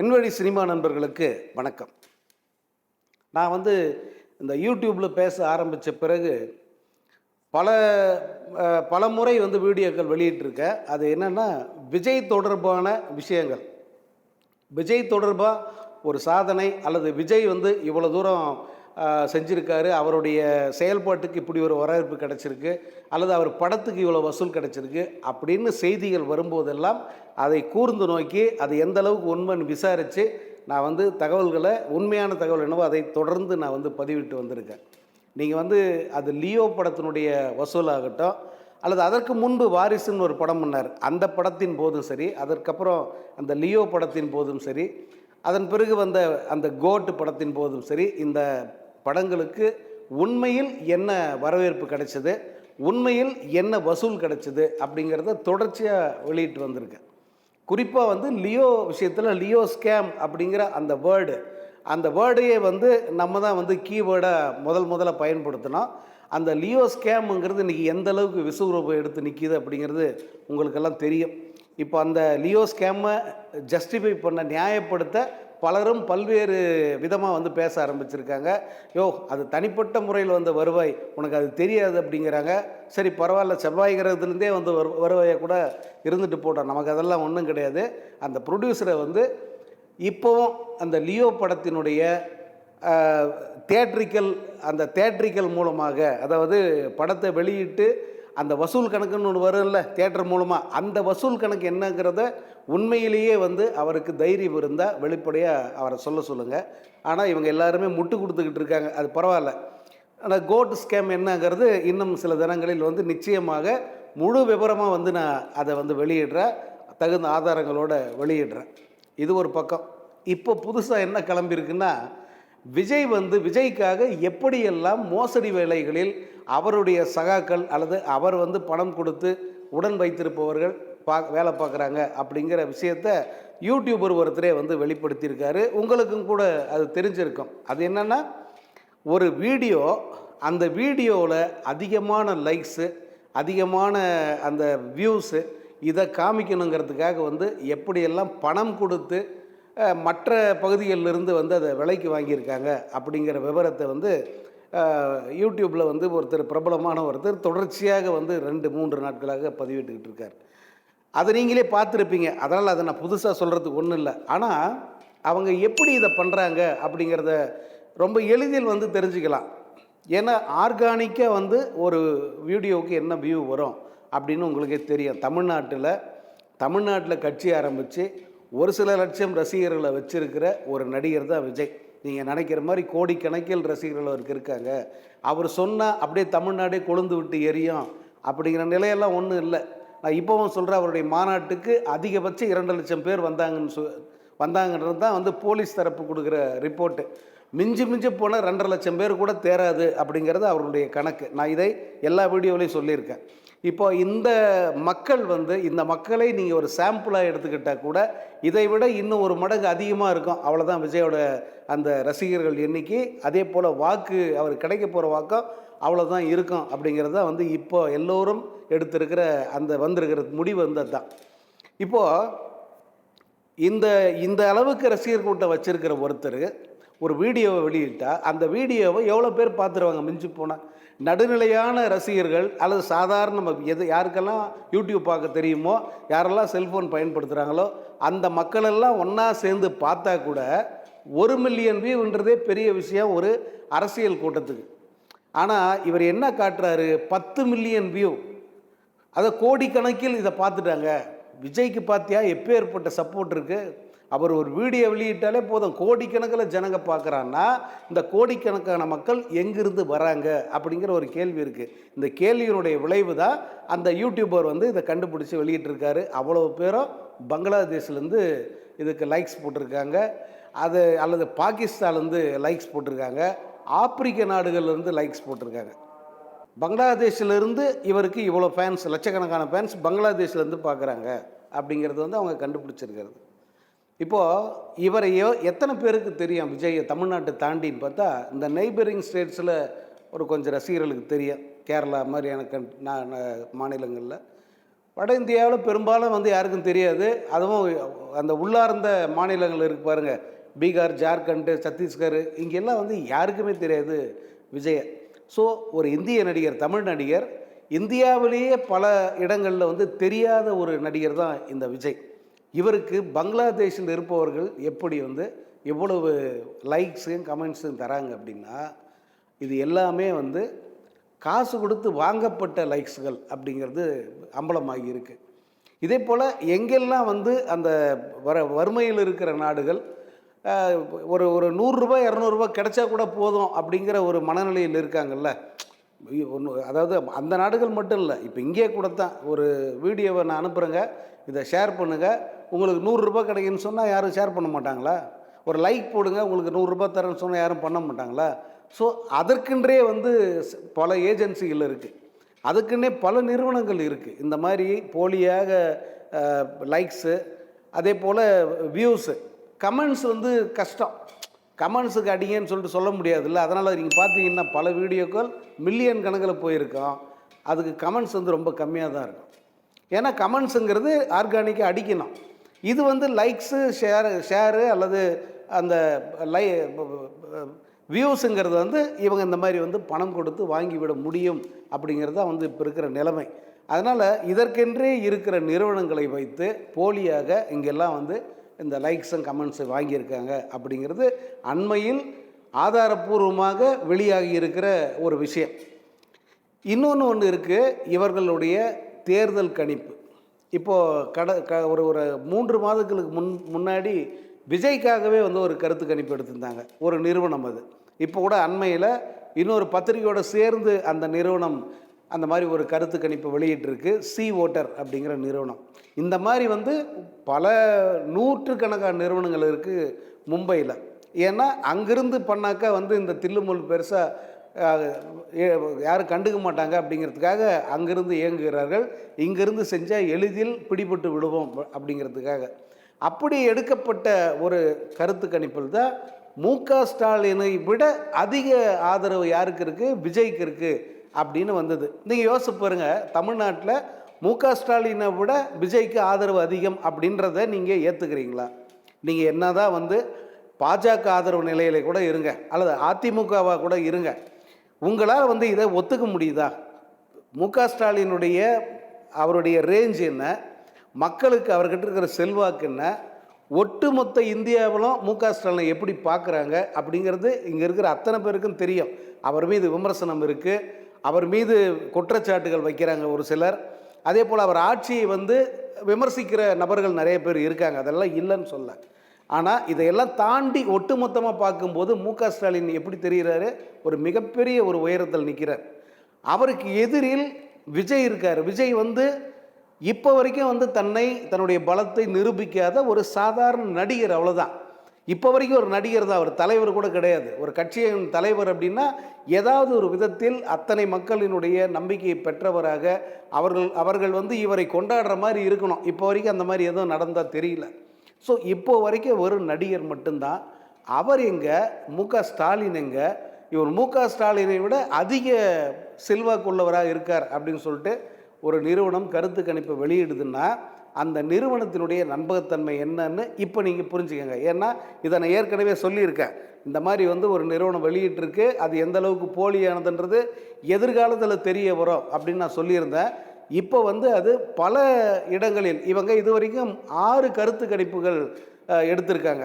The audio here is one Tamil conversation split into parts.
என்வழி சினிமா நண்பர்களுக்கு வணக்கம். நான் வந்து இந்த யூடியூப்பில் பேச ஆரம்பித்த பிறகு பல பல முறை வந்து வீடியோக்கள் வெளியிட்டிருக்கேன். அது என்னென்னா விஜய் தொடர்பான விஷயங்கள். விஜய் தொடர்பாக ஒரு சாதனை? அல்லது விஜய் வந்து இவ்வளோ தூரம் செஞ்சுருக்காரு. அவருடைய செயல்பாட்டுக்கு இப்படி ஒரு வரவேற்பு கிடச்சிருக்கு. அல்லது அவர் படத்துக்கு இவ்வளோ வசூல் கிடச்சிருக்கு அப்படின்னு செய்திகள் வரும்போதெல்லாம் அதை கூர்ந்து நோக்கி அது எந்த அளவுக்கு உண்மைன்னு விசாரித்து நான் வந்து தகவல்களை உண்மையான தகவல் என்னவோ அதை தொடர்ந்து நான் வந்து பதிவிட்டு வந்திருக்கேன். நீங்கள் வந்து அது லியோ படத்தினுடைய வசூலாகட்டும் அல்லது அதற்கு முன்பு வாரிசுன்னு ஒரு படம் பண்ணார். அந்த படத்தின் போதும் சரி அதற்கப்புறம் அந்த லியோ படத்தின் போதும் சரி அதன் பிறகு வந்த அந்த கோட் படத்தின் போதும் சரி இந்த படங்களுக்கு உண்மையில் என்ன வரவேற்பு கிடைச்சது உண்மையில் என்ன வசூல் கிடைச்சது அப்படிங்கிறத தொடர்ச்சியாக வெளியிட்டு வந்திருக்கேன் குறிப்பாக வந்து லியோ விஷயத்தில் லியோ ஸ்கேம் அப்படிங்கிற அந்த வேர்டு அந்த வேர்டையே வந்து நம்ம தான் வந்து கீவேர்டை முதல் முதல்ல பயன்படுத்தினோம். அந்த லியோ ஸ்கேமுங்கிறது இன்றைக்கி எந்த அளவுக்கு விசுவரூபம் எடுத்து நிற்கிது அப்படிங்கிறது உங்களுக்கெல்லாம் தெரியும். இப்போ அந்த லியோ ஸ்கேமை ஜஸ்டிஃபை பண்ண நியாயப்படுத்த பலரும் பல்வேறு விதமாக வந்து பேச ஆரம்பிச்சிருக்காங்க. யோ அது தனிப்பட்ட முறையில் வந்த வருவாய் உனக்கு அது தெரியாது அப்படிங்கிறாங்க. சரி பரவாயில்ல செவ்வாய் கிரகத்துலேருந்தே வந்து வரு வருவாயை கூட இருந்துட்டு போட்டோம். நமக்கு அதெல்லாம் ஒன்றும் கிடையாது. அந்த ப்ரொடியூசரை வந்து இப்போவும் அந்த லியோ படத்தினுடைய தேட்ரிக்கல் அந்த தேட்ரிக்கல் மூலமாக அதாவது படத்தை வெளியிட்டு அந்த வசூல் கணக்குன்னு ஒன்று வரும்ல தேட்டர் மூலமாக அந்த வசூல் கணக்கு என்னங்கிறத உண்மையிலேயே வந்து அவருக்கு தைரியம் இருந்தால் வெளிப்படையாக அவரை சொல்ல சொல்லுங்கள் ஆனால் இவங்க எல்லாருமே முட்டு கொடுத்துக்கிட்டு இருக்காங்க. அது பரவாயில்ல. ஆனால் கோட் ஸ்கேம் என்னங்கிறது இன்னும் சில தினங்களில் வந்து நிச்சயமாக முழு விவரமாக வந்து நான் அதை வந்து வெளியிடுறேன். தகுந்த ஆதாரங்களோடு வெளியிடுறேன். இது ஒரு பக்கம். இப்போ புதுசாக என்ன கிளம்பியிருக்குன்னா விஜய் வந்து விஜய்க்காக எப்படியெல்லாம் மோசடி வேலைகளில் அவருடைய சகாக்கள் அல்லது அவர் வந்து பணம் கொடுத்து உடன் வைத்திருப்பவர்கள் பா வேலை பார்க்குறாங்க அப்படிங்கிற விஷயத்த யூடியூபர் ஒருத்தரே வந்து வெளிப்படுத்தியிருக்காரு. உங்களுக்கும் கூட அது தெரிஞ்சிருக்கும். அது என்னென்னா ஒரு வீடியோ அந்த வீடியோவில் அதிகமான லைக்ஸு அதிகமான அந்த வியூஸு இதை காமிக்கணுங்கிறதுக்காக வந்து எப்படியெல்லாம் பணம் கொடுத்து மற்ற பகுதிகளிலிருந்து வந்து அதை விலைக்கு வாங்கியிருக்காங்க அப்படிங்கிற விவரத்தை வந்து யூடியூப்பில் வந்து ஒருத்தர் பிரபலமான ஒருத்தர் தொடர்ச்சியாக வந்து ரெண்டு மூன்று நாட்களாக பதிவிட்டுக்கிட்டு இருக்கார். அதை நீங்களே பார்த்துருப்பீங்க. அதனால் அதை நான் புதுசாக சொல்கிறதுக்கு ஒன்றும் இல்லை. ஆனால் அவங்க எப்படி இதை பண்ணுறாங்க அப்படிங்கிறத ரொம்ப எளிதில் வந்து தெரிஞ்சுக்கலாம். ஏன்னா ஆர்கானிக்காக வந்து ஒரு வீடியோவுக்கு என்ன வியூ வரும் அப்படின்னு உங்களுக்கே தெரியும். தமிழ்நாட்டில் தமிழ்நாட்டில் கட்சி ஆரம்பித்து ஒரு சில லட்சம் ரசிகர்களை வச்சிருக்கிற ஒரு நடிகர் தான் விஜய். நீங்கள் நினைக்கிற மாதிரி கோடிக்கணக்கில் ரசிகர்கள் அவருக்கு இருக்காங்க. அவர் சொன்னால் அப்படியே தமிழ்நாடே கொழுந்து விட்டு எரியும் அப்படிங்கிற நிலையெல்லாம் ஒன்றும் இல்லை. நான் இப்போவும் சொல்கிறேன் அவருடைய மாநாட்டுக்கு அதிகபட்சம் இரண்டு லட்சம் பேர் வந்தாங்கன்னு சொ வந்தாங்கன்றது தான் வந்து போலீஸ் தரப்பு கொடுக்குற ரிப்போர்ட்டு. மிஞ்சி மிஞ்சி போனால் ரெண்டரை லட்சம் பேர் கூட தேராது அப்படிங்கிறது அவருடைய கணக்கு. நான் இதை எல்லா வீடியோவிலையும் சொல்லியிருக்கேன். இப்போ இந்த மக்கள் வந்து இந்த மக்களை நீங்கள் ஒரு சாம்பிளாக எடுத்துக்கிட்டால் கூட இதை விட இன்னும் ஒரு மடங்கு அதிகமாக இருக்கும். அவ்வளோதான் விஜயோட அந்த ரசிகர்கள் எண்ணிக்கை. அதே போல் வாக்கு அவர் கிடைக்க போகிற வாக்கம் அவ்வளோதான் இருக்கும் அப்படிங்கிறது தான் வந்து இப்போ எல்லோரும் எடுத்திருக்கிற அந்த வந்திருக்கிற முடிவு வந்து அதுதான் இப்போது இந்த இந்த அளவுக்கு ரசிகர் கூட்டம் வச்சுருக்கிற ஒருத்தர் ஒரு வீடியோவை வெளியிட்டால் அந்த வீடியோவை எவ்வளோ பேர் பார்த்துருவாங்க மிஞ்சி போனால் நடுநிலையான ரசிகர்கள் அல்லது சாதாரண நம்ம எது யாருக்கெல்லாம் யூடியூப் பார்க்க தெரியுமோ யாரெல்லாம் செல்ஃபோன் பயன்படுத்துகிறாங்களோ அந்த மக்களெல்லாம் ஒன்றா சேர்ந்து பார்த்தா கூட ஒரு மில்லியன் வியூன்றதே பெரிய விஷயம் ஒரு அரசியல் கூட்டத்துக்கு. ஆனால் இவர் என்ன காட்டுறாரு? பத்து மில்லியன் வியூ அதை கோடிக்கணக்கில் இதை பார்த்துட்டாங்க. விஜய்க்கு பார்த்தியா எப்பேற்பட்ட சப்போர்ட் இருக்குது அவர் ஒரு வீடியோ வெளியிட்டாலே போதும். கோடிக்கணக்கில் ஜனங்க பார்க்குறான்னா இந்த கோடிக்கணக்கான மக்கள் எங்கிருந்து வராங்க அப்படிங்கிற ஒரு கேள்வி இருக்குது இந்த கேள்வியினுடைய விளைவு தான் அந்த யூடியூபர் வந்து இதை கண்டுபிடிச்சி வெளியிட்டிருக்காரு. அவ்வளோ பேரும் பங்களாதேஷ்லேருந்து இதுக்கு லைக்ஸ் போட்டிருக்காங்க. அது அல்லது பாகிஸ்தான்லேருந்து லைக்ஸ் போட்டிருக்காங்க. ஆப்பிரிக்க நாடுகள்லேருந்து லைக்ஸ் போட்டிருக்காங்க. பங்களாதேஷிலிருந்து இவருக்கு இவ்வளோ ஃபேன்ஸ் லட்சக்கணக்கான ஃபேன்ஸ் பங்களாதேஷ்லேருந்து பார்க்குறாங்க. அப்படிங்கிறது வந்து அவங்க கண்டுபிடிச்சிருக்கிறது. இப்போது இவரையோ எத்தனை பேருக்கு தெரியும் விஜயை தமிழ்நாட்டை தாண்டின்னு பார்த்தா இந்த நெய்பரிங் ஸ்டேட்ஸில் ஒரு கொஞ்சம் ரசிகர்களுக்கு தெரியும். கேரளா மாதிரியான கண் மாநிலங்களில். வட இந்தியாவில் பெரும்பாலும் வந்து யாருக்கும் தெரியாது. அதுவும் அந்த உள்ளார்ந்த மாநிலங்கள் இருக்கு பாருங்கள் பீகார் ஜார்க்கண்டு சத்தீஸ்கர் இங்கெல்லாம் வந்து யாருக்குமே தெரியாது விஜய. ஸோ ஒரு இந்திய நடிகர் தமிழ் நடிகர் இந்தியாவிலேயே பல இடங்களில் வந்து தெரியாத ஒரு நடிகர் தான் இந்த விஜய். இவருக்கு பங்களாதேஷில் இருப்பவர்கள் எப்படி வந்து எவ்வளவு லைக்ஸும் கமெண்ட்ஸும் தராங்க அப்படின்னா இது எல்லாமே வந்து காசு கொடுத்து வாங்கப்பட்ட லைக்ஸ்கள் அப்படிங்கிறது அம்பலமாகி இருக்குது இதே போல் எங்கெல்லாம் வந்து அந்த வர வறுமையில் இருக்கிற நாடுகள் ஒரு ஒரு நூறுரூபா இரநூறுபா கிடைச்சா கூட போதும் அப்படிங்கிற ஒரு மனநிலையில் இருக்காங்கல்ல. ஒன்று அதாவது அந்த நாடுகள் மட்டும் இல்லை இப்போ இங்கே கூட தான் ஒரு வீடியோவை நான் அனுப்புகிறேங்க இதை ஷேர் பண்ணுங்கள் உங்களுக்கு நூறுரூபா கிடைக்குன்னு சொன்னால் யாரும் ஷேர் பண்ண மாட்டாங்களா? ஒரு லைக் போடுங்க உங்களுக்கு நூறுரூபா தரேன்னு சொன்னால் யாரும் பண்ண மாட்டாங்களா? ஸோ அதற்கென்றே வந்து பல ஏஜென்சிகள் இருக்குது அதுக்குன்னே பல நிறுவனங்கள் இருக்குது இந்த மாதிரி போலியாக லைக்ஸு அதே போல் வியூஸு கமெண்ட்ஸ் வந்து கஷ்டம். கமெண்ட்ஸுக்கு அடிங்கன்னு சொல்லிட்டு சொல்ல முடியாதுல்ல. அதனால் நீங்கள் பார்த்தீங்கன்னா பல வீடியோக்கள் மில்லியன் கணக்கில் போயிருக்கோம். அதுக்கு கமெண்ட்ஸ் வந்து ரொம்ப கம்மியாக தான் இருக்கும். ஏன்னா கமெண்ட்ஸுங்கிறது ஆர்கானிக்காக அடிக்கணும். இது வந்து லைக்ஸு ஷேரு ஷேரு அல்லது அந்த லை வியூஸுங்கிறது வந்து இவங்க இந்த மாதிரி வந்து பணம் கொடுத்து வாங்கிவிட முடியும் அப்படிங்கிறது தான் வந்து இப்போ இருக்கிற நிலைமை. அதனால் இதற்கென்றே இருக்கிற நிறுவனங்களை வைத்து போலியாக இங்கெல்லாம் வந்து இந்த லைக்ஸும் கமெண்ட்ஸு வாங்கியிருக்காங்க அப்படிங்கிறது அண்மையில் ஆதாரப்பூர்வமாக வெளியாகி இருக்கிற ஒரு விஷயம். இன்னொன்று ஒன்று இருக்குது இவர்களுடைய தேர்தல் கணிப்பு. இப்போது கட க ஒரு ஒரு மூன்று மாதங்களுக்கு முன் முன்னாடி விஜய்க்காகவே வந்து ஒரு கருத்து கணிப்பு எடுத்திருந்தாங்க. ஒரு நிறுவனம் அது. இப்போ கூட அண்மையில் இன்னொரு பத்திரிகையோடு சேர்ந்து அந்த நிறுவனம் அந்த மாதிரி ஒரு கருத்து கணிப்பு வெளியிட்டிருக்கு. சி ஓட்டர் அப்படிங்கிற நிறுவனம். இந்த மாதிரி வந்து பல நூற்றுக்கணக்கான நிறுவனங்கள் இருக்குது மும்பையில். ஏன்னா அங்கிருந்து பண்ணாக்கா வந்து இந்த தில்லுமுல் பெருசாக யாரும் கண்டுக்க மாட்டாங்க அப்படிங்கிறதுக்காக அங்கிருந்து இயங்குகிறார்கள். இங்கிருந்து செஞ்சால் எளிதில் பிடிபட்டு விடுவோம் அப்படிங்கிறதுக்காக. அப்படி எடுக்கப்பட்ட ஒரு கருத்து கணிப்பில் தான் மு க ஸ்டாலினை விட அதிக ஆதரவு யாருக்கு இருக்குது விஜய்க்கு இருக்குது அப்படின்னு வந்தது. நீங்கள் யோசிச்சு பாருங்கள் தமிழ்நாட்டில் மு க ஸ்டாலினை விட விஜய்க்கு ஆதரவு அதிகம் அப்படின்றத நீங்கள் ஏற்றுக்கிறீங்களா நீங்கள் என்ன தான் வந்து பாஜக ஆதரவு நிலையில கூட இருங்க அல்லது அதிமுகவாக கூட இருங்க. உங்களால் வந்து இதை ஒத்துக்க முடியுதா? மு க ஸ்டாலினுடைய அவருடைய ரேஞ்ச் என்ன? மக்களுக்கு அவர்கிட்ட இருக்கிற செல்வாக்கு என்ன? ஒட்டுமொத்த இந்தியாவிலும் மு க ஸ்டாலினை எப்படி பார்க்குறாங்க அப்படிங்கிறது இங்கே இருக்கிற அத்தனை பேருக்கும் தெரியும். அவர் மீது விமர்சனம் இருக்குது அவர் மீது குற்றச்சாட்டுகள் வைக்கிறாங்க ஒரு சிலர். அதே போல் அவர் ஆட்சியை வந்து விமர்சிக்கிற நபர்கள் நிறைய பேர் இருக்காங்க. அதெல்லாம் இல்லைன்னு சொல்ல. ஆனால் இதையெல்லாம் தாண்டி ஒட்டுமொத்தமாக பார்க்கும்போது மு க ஸ்டாலின் எப்படி தெரிகிறாரு ஒரு மிகப்பெரிய ஒரு உயரத்தில் நிற்கிறார் அவருக்கு எதிரில் விஜய் இருக்கார். விஜய் வந்து இப்போ வரைக்கும் வந்து தன்னை தன்னுடைய பலத்தை நிரூபிக்காத ஒரு சாதாரண நடிகர் அவ்வளோதான் இப்போ வரைக்கும் ஒரு நடிகர் தான். அவர் தலைவர் கூட கிடையாது. ஒரு கட்சியின் தலைவர் அப்படின்னா ஏதாவது ஒரு விதத்தில் அத்தனை மக்களினுடைய நம்பிக்கையை பெற்றவராக அவர்கள் அவர்கள் வந்து இவரை கொண்டாடுற மாதிரி இருக்கணும். இப்போ வரைக்கும் அந்த மாதிரி எதுவும் நடந்தால் தெரியல. ஸோ இப்போ வரைக்கும் வெறும் நடிகர் மட்டும்தான். அவர் எங்கே? மு க. ஸ்டாலின் எங்கே? இவர் மு க. ஸ்டாலினை விட அதிக செல்வாக்குள்ளவராக இருக்கார் அப்படின்னு சொல்லிட்டு ஒரு நிறுவனம் கருத்து கணிப்பை வெளியிடுதுன்னா அந்த நிறுவனத்தினுடைய நம்பகத்தன்மை என்னன்னு இப்போ நீங்கள் புரிஞ்சுக்கோங்க. ஏன்னா இதை நான் ஏற்கனவே சொல்லியிருக்கேன். இந்த மாதிரி வந்து ஒரு நிறுவனம் வெளியிட்டிருக்கு. அது எந்த அளவுக்கு போலியானதுன்றது எதிர்காலத்தில் தெரிய வரும் அப்படின்னு நான் சொல்லியிருந்தேன். இப்போ வந்து அது பல இடங்களில் இவங்க இது வரைக்கும் ஆறு கருத்து கணிப்புகள் எடுத்திருக்காங்க.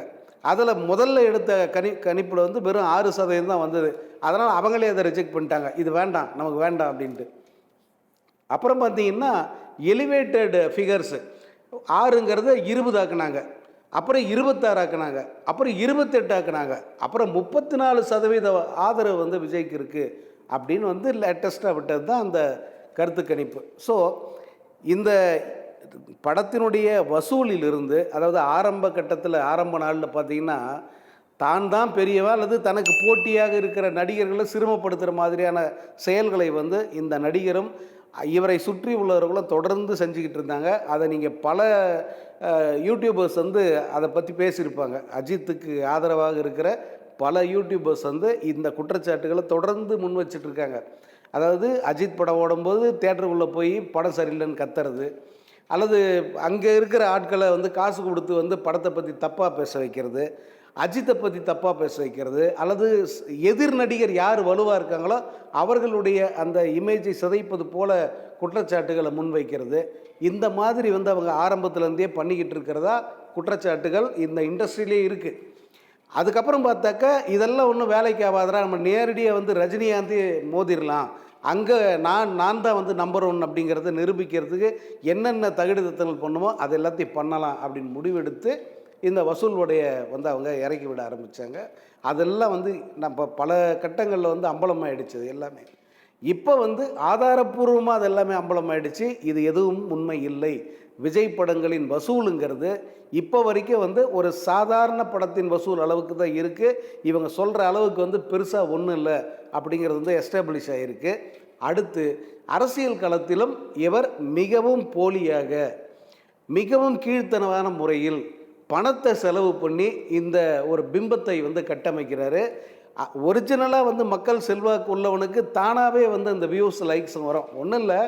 அதில் முதல்ல எடுத்த கணி கணிப்பில் வந்து வெறும் ஆறு சதவீதம் தான் வந்தது. அதனால் அவங்களே அதை ரிஜெக்ட் பண்ணிட்டாங்க. இது வேண்டாம் நமக்கு வேண்டாம் அப்படின்ட்டு. அப்புறம் பார்த்தீங்கன்னா எலிவேட்டட் ஃபிகர்ஸு ஆறுங்கிறத இருபது ஆக்குனாங்க. அப்புறம் இருபத்தாறு ஆக்குனாங்க. அப்புறம் இருபத்தெட்டு ஆக்குனாங்க. அப்புறம் முப்பத்தி நாலு சதவீத ஆதரவு வந்து விஜய்க்கு இருக்குது அப்படின்னு வந்து லேட்டஸ்ட்டாக விட்டது தான் அந்த கருத்து கணிப்பு ஸோ இந்த படத்தினுடைய வசூலிலிருந்து அதாவது ஆரம்ப கட்டத்தில் ஆரம்ப நாளில் பார்த்தீங்கன்னா தான் தான் பெரியவா அல்லது தனக்கு போட்டியாக இருக்கிற நடிகர்களை சிரமப்படுத்துகிற மாதிரியான செயல்களை வந்து இந்த நடிகரும் இவரை சுற்றி உள்ளவர்களும் தொடர்ந்து செஞ்சுக்கிட்டு இருந்தாங்க. அதை நீங்கள் பல யூடியூபர்ஸ் வந்து அதை பற்றி பேசியிருப்பாங்க. அஜித்துக்கு ஆதரவாக இருக்கிற பல யூடியூபர்ஸ் வந்து இந்த குற்றச்சாட்டுகளை தொடர்ந்து முன் வச்சிட்டு இருக்காங்க. அதாவது அஜித் படம் ஓடும்போது தேட்டருக்குள்ளே போய் படம் சரியில்லைன்னு கத்துறது. அல்லது அங்கே இருக்கிற ஆட்களை வந்து காசு கொடுத்து வந்து படத்தை பற்றி தப்பாக பேச வைக்கிறது. அஜித்தை பற்றி தப்பாக பேச வைக்கிறது. அல்லது எதிர் நடிகர் யார் வலுவாக இருக்காங்களோ அவர்களுடைய அந்த இமேஜை சிதைப்பது போல குற்றச்சாட்டுகளை முன்வைக்கிறது. இந்த மாதிரி வந்து அவங்க ஆரம்பத்துலேருந்தே பண்ணிக்கிட்டு இருக்கிறதா குற்றச்சாட்டுகள் இந்த இண்டஸ்ட்ரியிலே இருக்குது அதுக்கப்புறம் பார்த்தாக்கா இதெல்லாம் ஒன்றும் வேலைக்கு ஆகாதரா நம்ம நேரடியாக வந்து ரஜினிகாந்தி மோதிடலாம் அங்கே நான் நான் தான் வந்து நம்பர் ஒன் அப்படிங்கிறத நிரூபிக்கிறதுக்கு என்னென்ன தகுதித்தங்கள் பண்ணுமோ அது எல்லாத்தையும் பண்ணலாம் அப்படின்னு முடிவெடுத்து இந்த வசூலுடைய வந்து அவங்க இறக்கி விட ஆரம்பித்தாங்க அதெல்லாம் வந்து நம்ம பல கட்டங்களில் வந்து அம்பலமாயிடுச்சு இது எல்லாமே. இப்போ வந்து ஆதாரப்பூர்வமாக அது எல்லாமே அம்பலமாயிடுச்சு. இது எதுவும் உண்மை இல்லை. விஜய் படங்களின் வசூலுங்கிறது இப்போ வரைக்கும் வந்து ஒரு சாதாரண படத்தின் வசூல் அளவுக்கு தான் இருக்குது இவங்க சொல்கிற அளவுக்கு வந்து பெருசாக ஒன்றும் இல்லை அப்படிங்கிறது வந்து எஸ்டாப்ளிஷ் ஆகிருக்கு அடுத்து அரசியல் களத்திலும் இவர் மிகவும் போலியாக மிகவும் கீழ்த்தனமான முறையில் பணத்தை செலவு பண்ணி இந்த ஒரு பிம்பத்தை வந்து கட்டமைக்கிறாரு. ஒரிஜினலாக வந்து மக்கள் செல்வாக்கு உள்ளவனுக்கு தானாகவே வந்து இந்த வியூஸ் லைக்ஸ் வரும். ஒன்றும் இல்லை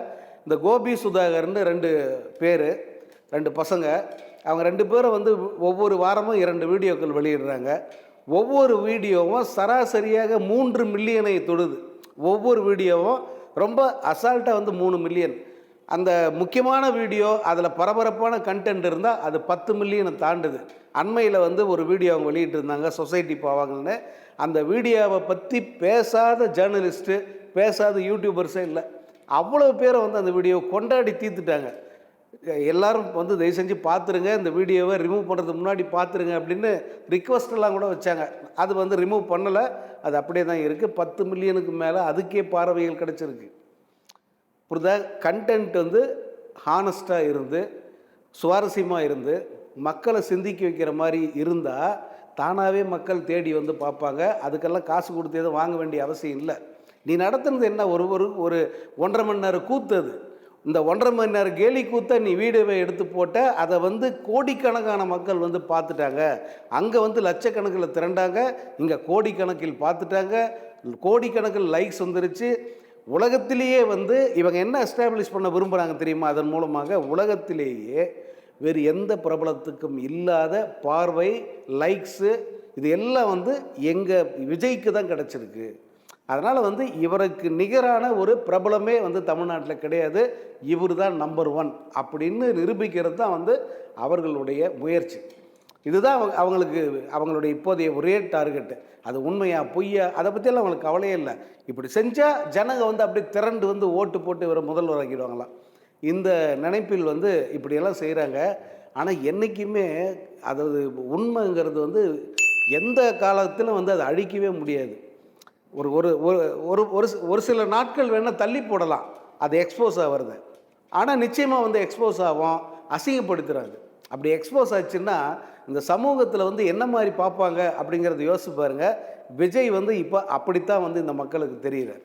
இந்த கோபி சுதாகர்னு ரெண்டு பேர் ரெண்டு பசங்க அவங்க ரெண்டு பேரும் வந்து ஒவ்வொரு வாரமும் இரண்டு வீடியோக்கள் வெளியிடுறாங்க. ஒவ்வொரு வீடியோவும் சராசரியாக மூன்று மில்லியனை தொடுது. ஒவ்வொரு வீடியோவும் ரொம்ப அசால்ட்டாக வந்து மூணு மில்லியன் அந்த முக்கியமான வீடியோ அதில் பரபரப்பான கண்டென்ட் இருந்தால் அது பத்து மில்லியனை தாண்டுது. அண்மையில் வந்து ஒரு வீடியோ அவங்க வெளியிட்டிருந்தாங்க சொசைட்டி போவாங்கன்னு அந்த வீடியோவை பற்றி பேசாத ஜேர்னலிஸ்ட்டு பேசாத யூடியூபர்ஸே இல்லை. அவ்வளோ பேரை வந்து அந்த வீடியோவை கொண்டாடி தீர்த்துட்டாங்க. எல்லாரும் வந்து தயவு செஞ்சு பார்த்துருங்க இந்த வீடியோவை ரிமூவ் பண்ணுறதுக்கு முன்னாடி பார்த்துருங்க அப்படின்னு ரிக்வஸ்டெல்லாம் கூட வச்சாங்க. அது வந்து ரிமூவ் பண்ணலை அது அப்படியே தான் இருக்குது பத்து மில்லியனுக்கு மேலே அதுக்கே பார்வைகள் கிடச்சிருக்கு. புரிதா கண்டென்ட் வந்து ஹானஸ்ட்டாக இருந்து சுவாரஸ்யமாக இருந்து மக்களை சிந்திக்க வைக்கிற மாதிரி இருந்தால் தானாகவே மக்கள் தேடி வந்து பார்ப்பாங்க. அதுக்கெல்லாம் காசு கொடுத்து எதுவும் வாங்க வேண்டிய அவசியம் இல்லை. நீ நடத்துனது என்ன? ஒரு ஒரு ஒரு ஒன்றரை மணி நேரம் கூத்து அது. இந்த ஒன்றரை மணி நேரம் கேலி கூத்த நீ வீடியோவை எடுத்து போட்ட அதை வந்து கோடிக்கணக்கான மக்கள் வந்து பார்த்துட்டாங்க. அங்கே வந்து லட்சக்கணக்கில் திரண்டாங்க. இங்கே கோடிக்கணக்கில் பார்த்துட்டாங்க. கோடிக்கணக்கில் லைக்ஸ் வந்துருச்சு. உலகத்திலேயே வந்து இவங்க என்ன எஸ்டாப்ளிஷ் பண்ண விரும்புகிறாங்க தெரியுமா? அதன் மூலமாக உலகத்திலேயே வேறு எந்த பிரபலத்துக்கும் இல்லாத பார்வை லைக்ஸு இது எல்லாம் வந்து எங்கள் விஜய்க்கு தான் கிடச்சிருக்கு. அதனால் வந்து இவருக்கு நிகரான ஒரு பிரபலமே வந்து தமிழ்நாட்டில் கிடையாது. இவர் தான் நம்பர் ஒன் அப்படின்னு நிரூபிக்கிறது தான் வந்து அவர்களுடைய முயற்சி. இதுதான் அவங்க அவங்களுக்கு அவங்களுடைய இப்போதைய ஒரே டார்கெட்டு அது உண்மையா பொய்யா அதை பற்றியெல்லாம் அவங்களுக்கு கவலையே இல்லை. இப்படி செஞ்சால் ஜனங்க வந்து அப்படியே திரண்டு வந்து ஓட்டு போட்டு இவரை முதல்வர் ஆக்கிடுவாங்களாம். இந்த நினைப்பில் வந்து இப்படியெல்லாம் செய்கிறாங்க ஆனால் என்றைக்குமே அதாவது உண்மைங்கிறது வந்து எந்த காலத்திலும் வந்து அதை அழிக்கவே முடியாது. ஒரு ஒரு ஒரு ஒரு ஒரு ஒரு சில நாட்கள் வேணால் தள்ளி போடலாம். அது எக்ஸ்போஸ் ஆகிறது. ஆனால் நிச்சயமாக வந்து எக்ஸ்போஸ் ஆகும் அசிங்கப்படுத்துறாங்க. அப்படி எக்ஸ்போஸ் ஆச்சுன்னா இந்த சமூகத்தில் வந்து என்ன மாதிரி பார்ப்பாங்க அப்படிங்கிறத யோசிச்சு பாருங்க. விஜய் வந்து இப்போ அப்படித்தான் வந்து இந்த மக்களுக்கு தெரிகிறார்